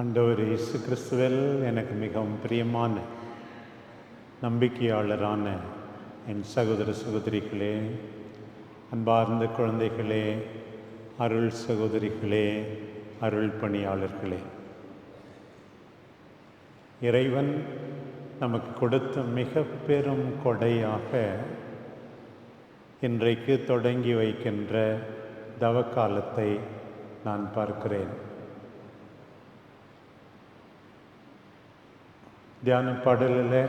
ஆண்டவர் இயேசு கிறிஸ்துவில் எனக்கு மிகவும் பிரியமான நம்பிக்கையாளரான என் சகோதர சகோதரிகளே அன்பார்ந்த குழந்தைகளே அருள் சகோதரிகளே அருள் பணியாளர்களே. இறைவன் நமக்கு கொடுத்த மிக பெரும் கொடையாக இன்றைக்கு தொடங்கி வைக்கின்ற தவக்காலத்தை நான் பார்க்கிறேன். தியான பாடலில்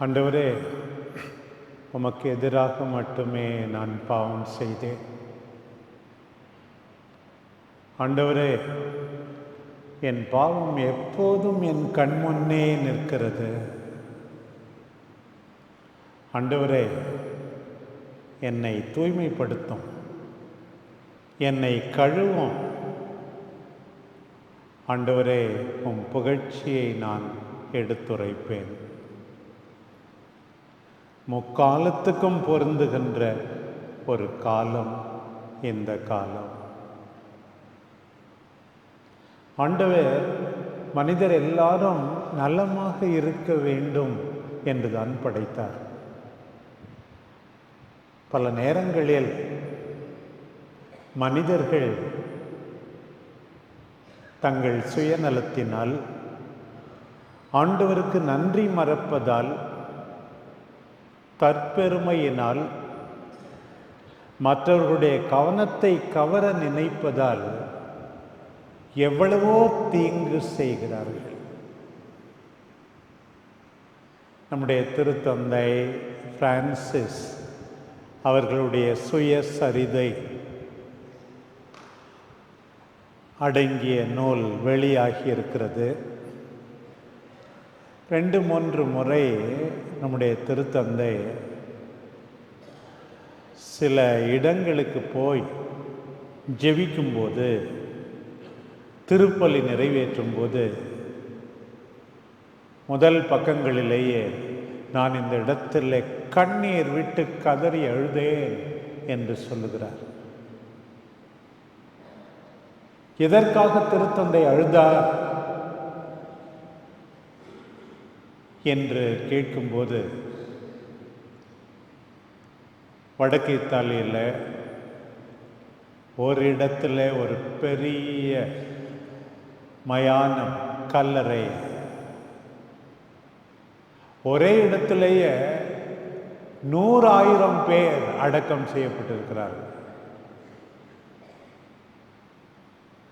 ஆண்டவரே உமக்கு எதிராக மட்டுமே நான் பாவம் செய்தேன். ஆண்டவரே என் பாவம் எப்போதும் என் கண்முன்னே நிற்கிறது. ஆண்டவரே என்னை தூய்மைப்படுத்தும். என்னை கழுவும். ஆண்டவரே உம் புகழ்ச்சியை நான் எடுத்துரைப்பேன். முக்காலத்துக்கும் பொருந்துகின்ற ஒரு காலம் இந்த காலம். ஆண்டவர் மனிதர் எல்லாரும் நலமாக இருக்க வேண்டும் என்றுதான் படைத்தார். பல நேரங்களில் மனிதர்கள் தங்கள் சுயநலத்தினால் ஆண்டவருக்கு நன்றி மறப்பதால் தற்பெருமையினால் மற்றவர்களுடைய கவனத்தை கவர நினைப்பதால் எவ்வளவோ தீங்கு செய்கிறார்கள். நம்முடைய திருத்தந்தை பிரான்சிஸ் அவர்களுடைய சுயசரிதை அடங்கிய நூல் வெளியாகி இருக்கிறது ரெண்டு மூன்று முறை நம்முடைய திருத்தந்தை சில இடங்களுக்கு போய் ஜெபிக்கும்போது திருப்பலி நிறைவேற்றும் போது முதல் பக்கங்களிலேயே நான் இந்த இடத்தில் கண்ணீர் விட்டு கதறி அழுதேன் என்று சொல்லுகிறார். எதற்காக திருத்தந்தை அழுதார்? என்று கேட்கும்போது வடக்கு இத்தாலியில் ஒரு இடத்துல ஒரு பெரிய மயானம் கல்லறை. ஒரே இடத்திலேயே நூறாயிரம் பேர் அடக்கம் செய்யப்பட்டிருக்கிறார்கள்.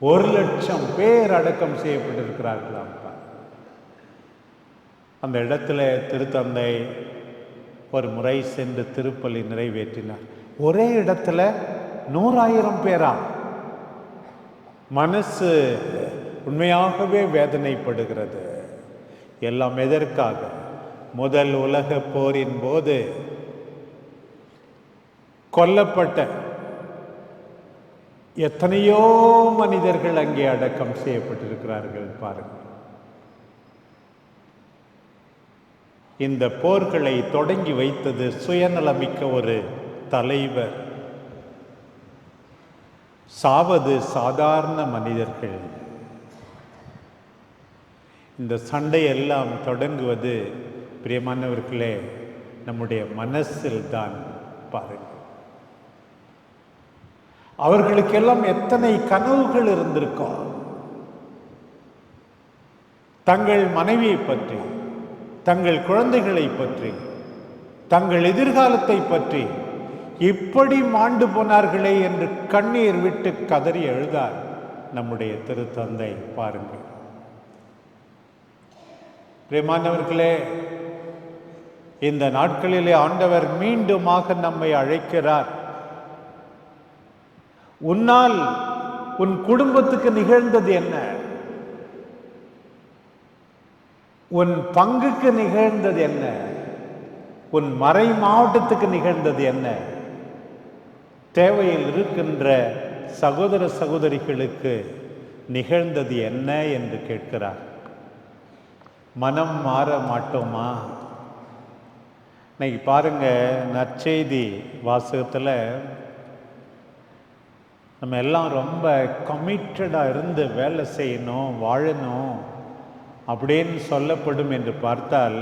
ஒரு லட்சம் பேர் அடக்கம் செய்யப்பட்டிருக்கிறார்களாம் அந்த இடத்துல திருத்தந்தை ஒரு முறை சென்று திருப்பலி நிறைவேற்றினார். ஒரே இடத்துல நூறாயிரம் பேரா? மனசு உண்மையாகவே வேதனைப்படுகிறது. எல்லாம் எதற்காக? முதல் உலக போரின் போது கொல்லப்பட்ட எத்தனையோ மனிதர்கள் அங்கே அடக்கம் செய்யப்பட்டிருக்கிறார்கள் பாருங்கள் இந்த போர்களை தொடங்கி வைத்தது சுயநலமிக்க ஒரு தலைவர். சாவது சாதாரண மனிதர்கள். இந்த சண்டை எல்லாம் தொடங்குவது பிரியமானவர்களே நம்முடைய மனசில் தான் பாருங்கள் அவர்களுக்கெல்லாம் எத்தனை கனவுகள் இருந்திருக்கும் தங்கள் மனைவியை பற்றி தங்கள் குழந்தைகளை பற்றி தங்கள் எதிர்காலத்தை பற்றி இப்படி மாண்டு போனார்களே என்று கண்ணீர் விட்டு கதறி எழுதார் நம்முடைய திருத்தந்தை பாருங்கள். பிரியமானவர்களே இந்த நாட்களிலே ஆண்டவர் மீண்டுமாக நம்மை அழைக்கிறார். உன்னால் உன் குடும்பத்துக்கு நிகழ்ந்தது என்ன? உன் பங்குக்கு நிகழ்ந்தது என்ன? உன் மறை மாவட்டத்துக்கு நிகழ்ந்தது என்ன? தேவையில் இருக்கின்ற சகோதர சகோதரிகளுக்கு நிகழ்ந்தது என்ன என்று கேட்கிறார். மனம் மாற மாட்டோமா? இன்னைக்கு பாருங்க நற்செய்தி வாசகத்தில் நம்ம எல்லாம் ரொம்ப கமிட்டடாக இருந்து வேலை செய்யணும் வாழணும் அப்படின்னு சொல்லப்படும் என்று பார்த்தால்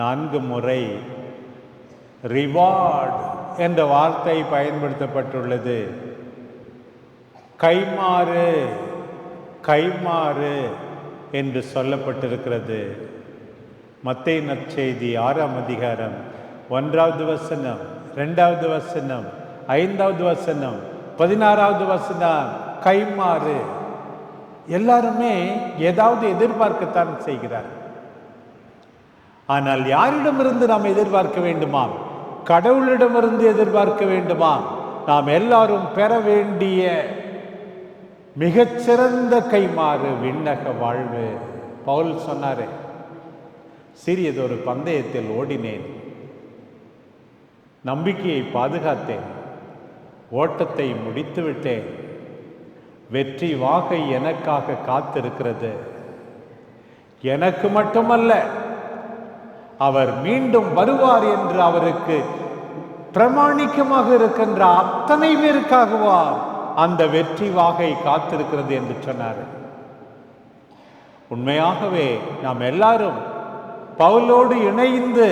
நான்கு முறை ரிவார்ட் என்ற வார்த்தை பயன்படுத்தப்பட்டுள்ளது. கைமாறு கைமாறு என்று சொல்லப்பட்டிருக்கிறது. மத்தை நற்செய்தி ஆறாம் அதிகாரம் ஒன்றாவது வசனம் ரெண்டாவது வசனம் ஐந்தாவது வசனம் பதினாறாவது வசனம் கைமாறு எல்லாருமே ஏதாவது எதிர்பார்க்கத்தான் செய்கிறார். ஆனால் யாரிடமிருந்து நாம் எதிர்பார்க்க வேண்டுமா? கடவுளிடமிருந்து எதிர்பார்க்க வேண்டுமா? நாம் எல்லாரும் பெற வேண்டிய மிகச்சிறந்த கைமாறு விண்ணக வாழ்வு. பவுல் சொன்னாரே சிறியதொரு பந்தயத்தில் ஓடினேன். நம்பிக்கையை பாதுகாத்தேன். ஓட்டத்தை முடித்துவிட்டேன். வெற்றி வாகை எனக்காக காத்திருக்கிறது. எனக்கு மட்டுமல்ல அவர் மீண்டும் வருவார் என்று அவருக்கு பிரமாணிக்கமாக இருக்கின்ற அத்தனை பேருக்காகவா அந்த வெற்றி வாகை காத்திருக்கிறது என்று சொன்னார். உண்மையாகவே நாம் எல்லாரும் பவுலோடு இணைந்து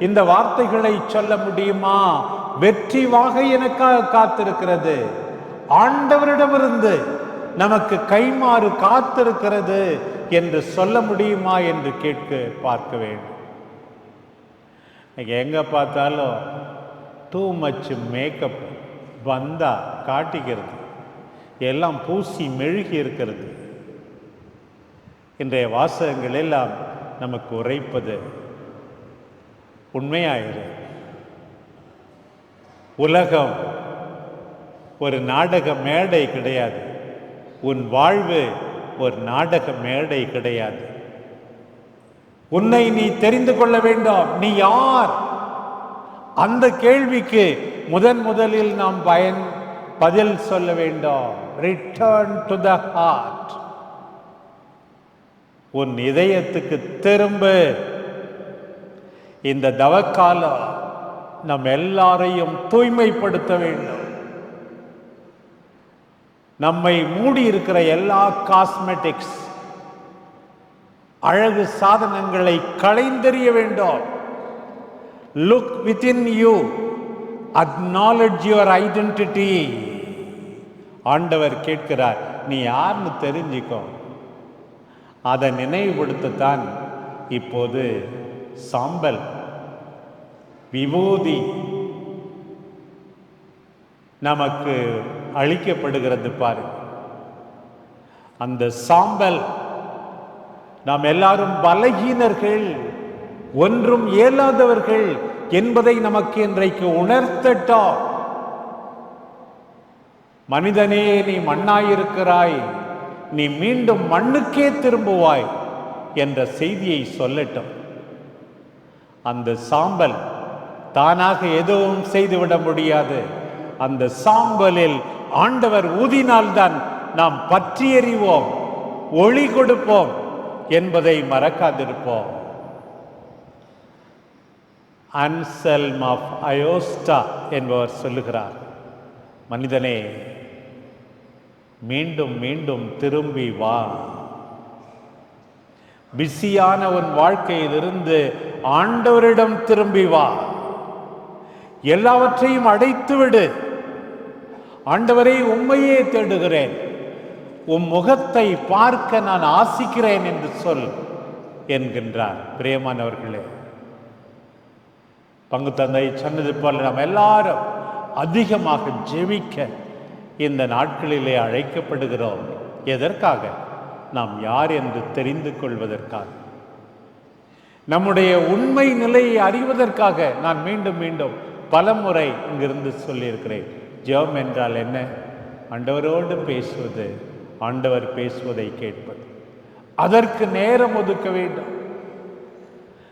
இந்த வார்த்தைகளை சொல்ல முடியுமா? வெற்றி வாகை எனக்காக காத்திருக்கிறது. ஆண்டவரிடமிருந்து நமக்கு கைமாறு காத்திருக்கிறது என்று சொல்ல முடியுமா என்று கேட்க பார்க்க வேண்டும். எங்க பார்த்தாலும் டூ மச் மேக்கப் வந்தா காட்டிக்கிறது. எல்லாம் பூசி மெழுகி இருக்கிறது. இன்றைய வாசகங்கள் எல்லாம் நமக்கு உரைப்பது உண்மையாயிரு. உலகம் ஒரு நாடக மேடை கிடையாது. உன் வாழ்வு ஒரு நாடக மேடை கிடையாது. உன்னை நீ தெரிந்து கொள்ள வேண்டும். நீ யார்? அந்த கேள்விக்கு முதன் முதலில் நாம் பயன் பதில் சொல்ல வேண்டும். ரிட்டர்ன் டு த ஹார்ட் உன் இதயத்துக்கு திரும்பு. இந்த தவக்காலம் நம் எல்லாரையும் தூய்மைப்படுத்த வேண்டும். நம்மை மூடி இருக்கிற எல்லா காஸ்மெட்டிக்ஸ் அழகு சாதனங்களை களைந்தெறிய வேண்டும். Look within you acknowledge your identity ஆண்டவர் கேட்கிறார் நீ யாருன்னு தெரிஞ்சுக்கோ. அதை நினைவுபடுத்தத்தான் இப்போது சாம்பல் விபூதி நமக்கு அளிக்கப்படுகிறது பாரு அந்த சாம்பல் நாம் எல்லாரும் பலகீனர்கள் ஒன்றும் இயலாதவர்கள் என்பதை நமக்கு இன்றைக்கு உணர்த்தட்டோம் மனிதனே நீ மண்ணாயிருக்கிறாய் நீ மீண்டும் மண்ணுக்கே திரும்புவாய் என்ற செய்தியை சொல்லட்டும். அந்த சாம்பல் தானாக எதுவும் செய்துவிட முடியாது. அந்த சாம்பலில் ஆண்டவர் ஊதினால்தான் நாம் பற்றி எறிவோம் ஒளி கொடுப்போம் என்பதை மறக்காதிருப்போம். அன்செல்ம் ஆஃப் அயோஸ்டா என்பவர் சொல்லுகிறார் மனிதனே மீண்டும் மீண்டும் திரும்பி வா. பிஸியான உன் வாழ்க்கையிலிருந்து ஆண்டவரிடம் திரும்பி வா. எல்லாவற்றையும் அடைத்து விடு ஆண்டவரை உண்மையே தேடுகிறேன். உம் முகத்தை பார்க்க நான் ஆசிக்கிறேன் என்று சொல் என்கின்றார். பிரியமானவர்களே பங்கு தந்தை சொன்னது போல நாம் எல்லாரும் அதிகமாக ஜெபிக்க இந்த நாட்களிலே அழைக்கப்படுகிறோம். எதற்காக? நாம் யார் என்று தெரிந்து கொள்வதற்காக. நம்முடைய உண்மை நிலையை அறிவதற்காக நான் மீண்டும் மீண்டும் பலமுறை இங்கிருந்து சொல்லியிருக்கிறேன். ஜெபம் என்றால் என்ன? ஆண்டவரோடு பேசுவது ஆண்டவர் பேசுவதை கேட்பது. அதற்கு நேரம் ஒதுக்க வேண்டும்.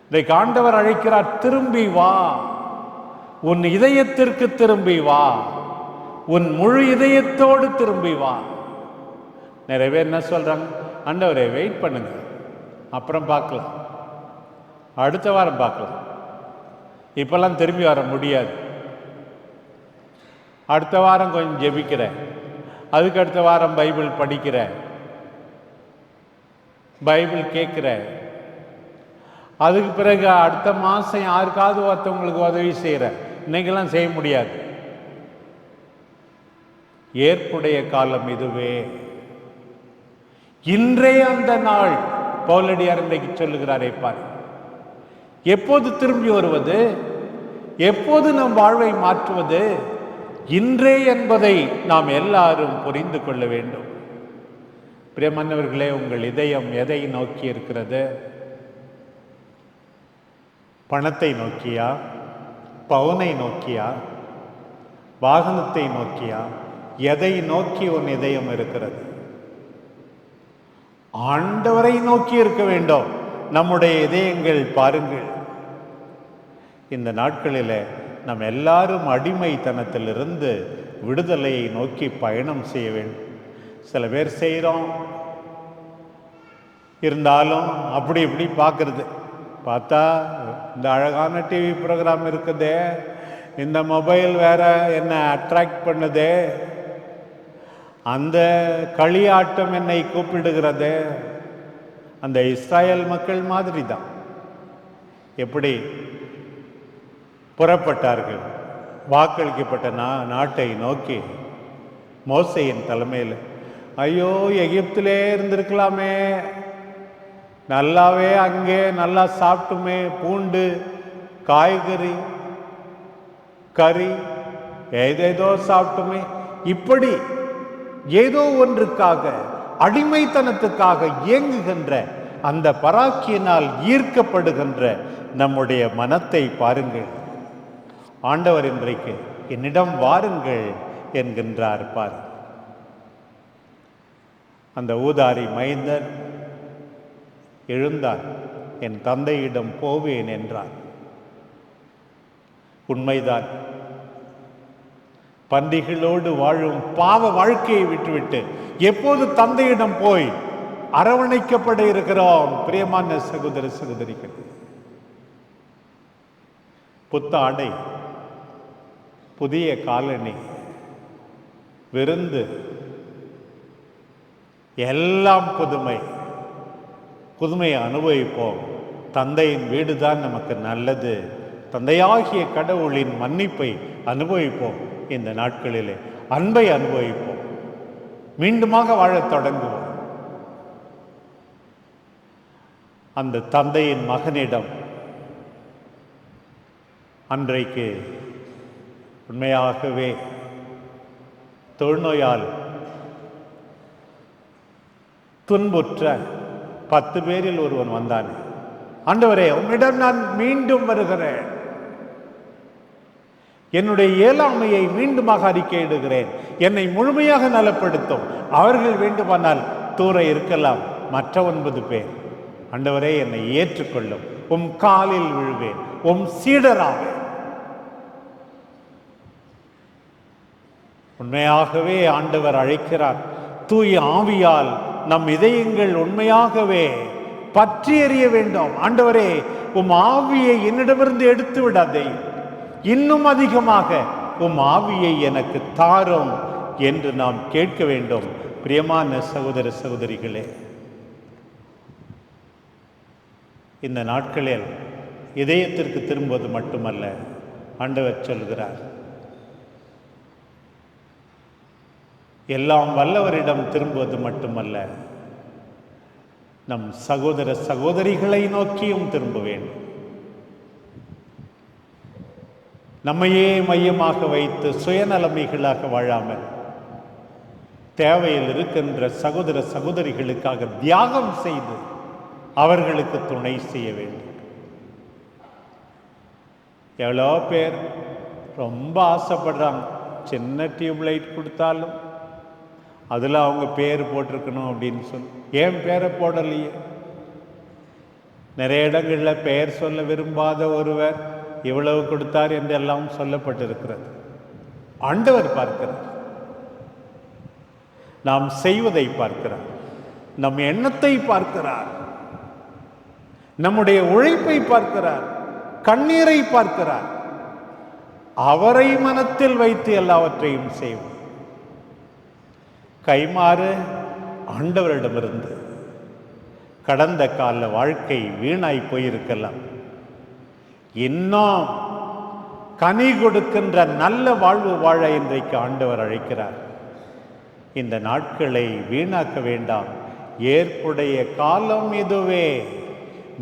இன்றைக்கு ஆண்டவர் அழைக்கிறார் திரும்பி வா. உன் இதயத்திற்கு திரும்பி வா. உன் முழு இதயத்தோடு திரும்பி வா. நிறைய பேர் என்ன சொல்கிறாங்க ஆண்டவரை வெயிட் பண்ணுங்க. அப்புறம் பார்க்கலாம். அடுத்த வாரம் பார்க்கலாம். இப்பெல்லாம் திரும்பி வர முடியாது. அடுத்த வாரம் கொஞ்சம் ஜெபிக்கிறேன். அதுக்கு அடுத்த வாரம் பைபிள் படிக்கிறேன். பைபிள் கேட்குறேன். அதுக்கு பிறகு அடுத்த மாதம் யாருக்காவது ஒருத்தவங்களுக்கு உதவி செய்கிறேன். இன்னைக்கெல்லாம் செய்ய முடியாது. ஏற்புடைய காலம் இதுவே. இன்றைய அந்த நாள். பவுலடியார் இன்றைக்கு சொல்லுகிறாரே பாரு எப்போது திரும்பி வருவது? எப்போது நம் வாழ்வை மாற்றுவது? இன்றே என்பதை நாம் எல்லாரும் புரிந்து கொள்ள வேண்டும். பிரியமன்னவர்களே உங்கள் இதயம் எதை நோக்கி இருக்கிறது? பணத்தை நோக்கியா? பவுனை நோக்கியா? வாகனத்தை நோக்கியா? எதை நோக்கி உன் இதயம் இருக்கிறது? ஆண்டவரை நோக்கி இருக்க வேண்டும். நம்முடைய இதயங்கள் பாருங்கள். இந்த நாட்களில் நாம் எல்லாரும் அடிமைத்தனத்திலிருந்து விடுதலையை நோக்கி பயணம் செய்ய வேண்டும். சில பேர் செய்கிறோம் இருந்தாலும் அப்படி இப்படி பார்க்குறது. பார்த்தா இந்த அழகான டிவி ப்ரோக்ராம் இருக்குதே. இந்த மொபைல் வேற என்ன அட்ராக்ட் பண்ணுதே. அந்த களியாட்டம் என்னை கூப்பிடுகிறது. அந்த இஸ்ராயல் மக்கள் மாதிரி தான் எப்படி புறப்பட்டார்கள் வாக்களிக்கப்பட்ட நா நாட்டை நோக்கி மோசையின் தலைமையில் ஐயோ எகிப்திலே இருந்திருக்கலாமே நல்லாவே அங்கே நல்லா சாப்பிட்டுமே பூண்டு காய்கறி கறி ஏதேதோ சாப்பிட்டுமே இப்படி ஏதோ ஒன்றுக்காக அடிமைத்தனத்துக்காக இயங்குகின்ற அந்த பராக்கியினால் ஈர்க்கப்படுகின்ற நம்முடைய மனத்தை பாருங்கள். ஆண்டவர் இன்றைக்கு என்னிடம் வாருங்கள் என்கின்றார் பார். அந்த ஊதாரி மைந்தர் எழுந்தார் என் தந்தையிடம் போவேன் என்றார். உண்மைதான் பன்றிகளோடு வாழும் பாவ வாழ்க்கையை விட்டுவிட்டு எப்போது தந்தையிடம் போய் அரவணைக்கப்பட இருக்கிறோம்? பிரியமான சகோதர சகோதரிகள். புத்த ஆடை புதிய காலனி விருந்து எல்லாம் புதுமை. புதுமையை அனுபவிப்போம். தந்தையின் வீடுதான் நமக்கு நல்லது. தந்தையாகிய கடவுளின் மன்னிப்பை அனுபவிப்போம். இந்த நாட்களிலே அன்பை அனுபவிப்போம். மீண்டுமாக வாழத் தொடங்குவோம். அந்த தந்தையின் மகனிடம் அன்றைக்கு உண்மையாகவே தொழுநோயால் துன்புற்ற பத்து பேரில் ஒருவன் வந்தான். ஆண்டவரே உம்மிடம் நான் மீண்டும் வருகிறேன். என்னுடைய இயலாமையை மீண்டுமாக அறிக்கையிடுகிறேன். என்னை முழுமையாக நலப்படுத்தும். அவர்கள் வேண்டுமானால் தூர இருக்கலாம். மற்ற ஒன்பது பேர். ஆண்டவரே என்னை ஏற்றுக்கொள்ளும். உம் காலில் விழுவேன். உம் சீடராவேன். உண்மையாகவே ஆண்டவர் அழைக்கிறார். தூய் ஆவியால் நம் இதயங்கள் உண்மையாகவே பற்றி எறிய வேண்டும். ஆண்டவரே உம் ஆவியை என்னிடமிருந்து எடுத்து விடாதே இன்னும் அதிகமாக உம் ஆவியை எனக்கு தாரும் என்று நாம் கேட்க வேண்டும். பிரியமான சகோதர சகோதரிகளே இந்த நாட்களில் இதயத்திற்கு திரும்புவது மட்டுமல்ல ஆண்டவர் சொல்கிறார் எல்லாம் வல்லவரிடம் திரும்புவது மட்டுமல்ல நம் சகோதர சகோதரிகளை நோக்கியும் திரும்ப வேண்டும். நம்மையே மையமாக வைத்து சுயநலமைகளாக வாழாமல் தேவையில் இருக்கின்ற சகோதர சகோதரிகளுக்காக தியாகம் செய்து அவர்களுக்கு துணை செய்ய வேண்டும். எவ்வளோ பேர் ரொம்ப ஆசைப்படுறாங்க. சின்ன டியூப்லைட் கொடுத்தாலும் அதில் அவங்க பேர் போட்டிருக்கணும் அப்படின்னு சொல்லி ஏன் பேரை போடலையே? நிறைய இடங்களில் பெயர் சொல்ல விரும்பாத ஒருவர் இவ்வளவு கொடுத்தார் என்றெல்லாம் சொல்லப்பட்டிருக்கிறது. ஆண்டவர் பார்க்கிறார். நாம் செய்வதை பார்க்கிறார். நம் எண்ணத்தை பார்க்கிறார். நம்முடைய உழைப்பை பார்க்கிறார். கண்ணீரை பார்க்கிறார். அவரை மனத்தில் வைத்து எல்லாவற்றையும் செய்வோம். கைமாறு ஆண்டவரிடமிருந்து கடந்த கால வாழ்க்கை வீணாய் போயிருக்கலாம். இன்னும் கனி கொடுக்கின்ற நல்ல வாழ்வு வாழ இன்றைக்கு ஆண்டவர் அழைக்கிறார். இந்த நாட்களை வீணாக்க வேண்டாம். ஏற்புடைய காலம் இதுவே.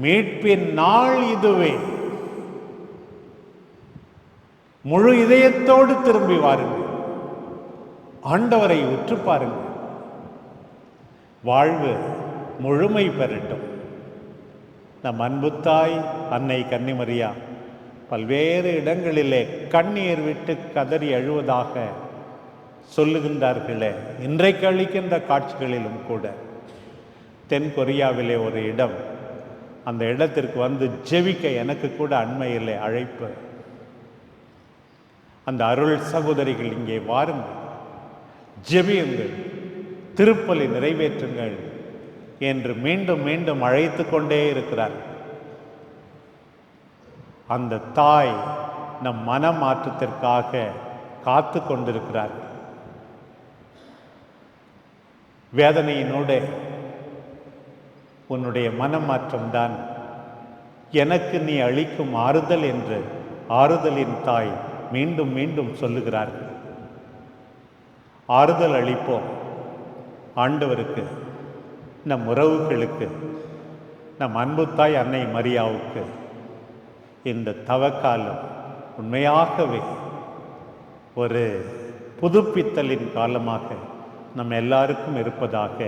மீட்பின் நாள் இதுவே. முழு இதயத்தோடு திரும்பி வாருங்கள். ஆண்டவரை உற்று பாருங்கள். வாழ்வு முழுமை பெறட்டும். நம் அன்புத்தாய் அன்னை கன்னிமரியா பல்வேறு இடங்களிலே கண்ணீர் விட்டு கதறி அழுவதாக சொல்லுகின்றார்களே. இன்றைக்கு அளிக்கின்ற காட்சிகளிலும் கூட தென் கொரியாவிலே ஒரு இடம் அந்த இடத்திற்கு வந்து ஜெபிக்க எனக்கு கூட அண்மையிலே அழைப்பு. அந்த அருள் சகோதரிகள் இங்கே வாருங்கள். ஜெபியுங்கள். திருப்பலி நிறைவேற்றுங்கள். என்று மீண்டும் மீண்டும் அழைத்து கொண்டே இருக்கிறார். அந்த தாய் நம் மனமாற்றத்திற்காக காத்து கொண்டிருக்கிறார். வேதனையினோடு உன்னுடைய மனமாற்றம்தான் எனக்கு நீ அளிக்கும் ஆறுதல் என்று ஆறுதலின் தாய் மீண்டும் மீண்டும் சொல்லுகிறார். ஆறுதல் அளிப்போம் ஆண்டவருக்கு. நம் உறவுகளுக்கு நம் அன்புத்தாய் அன்னை மரியாவுக்கு இந்த தவக்காலம் உண்மையாகவே ஒரு புதுப்பித்தலின் காலமாக நம் எல்லாருக்கும் இருப்பதாக.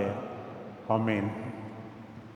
ஆமென்.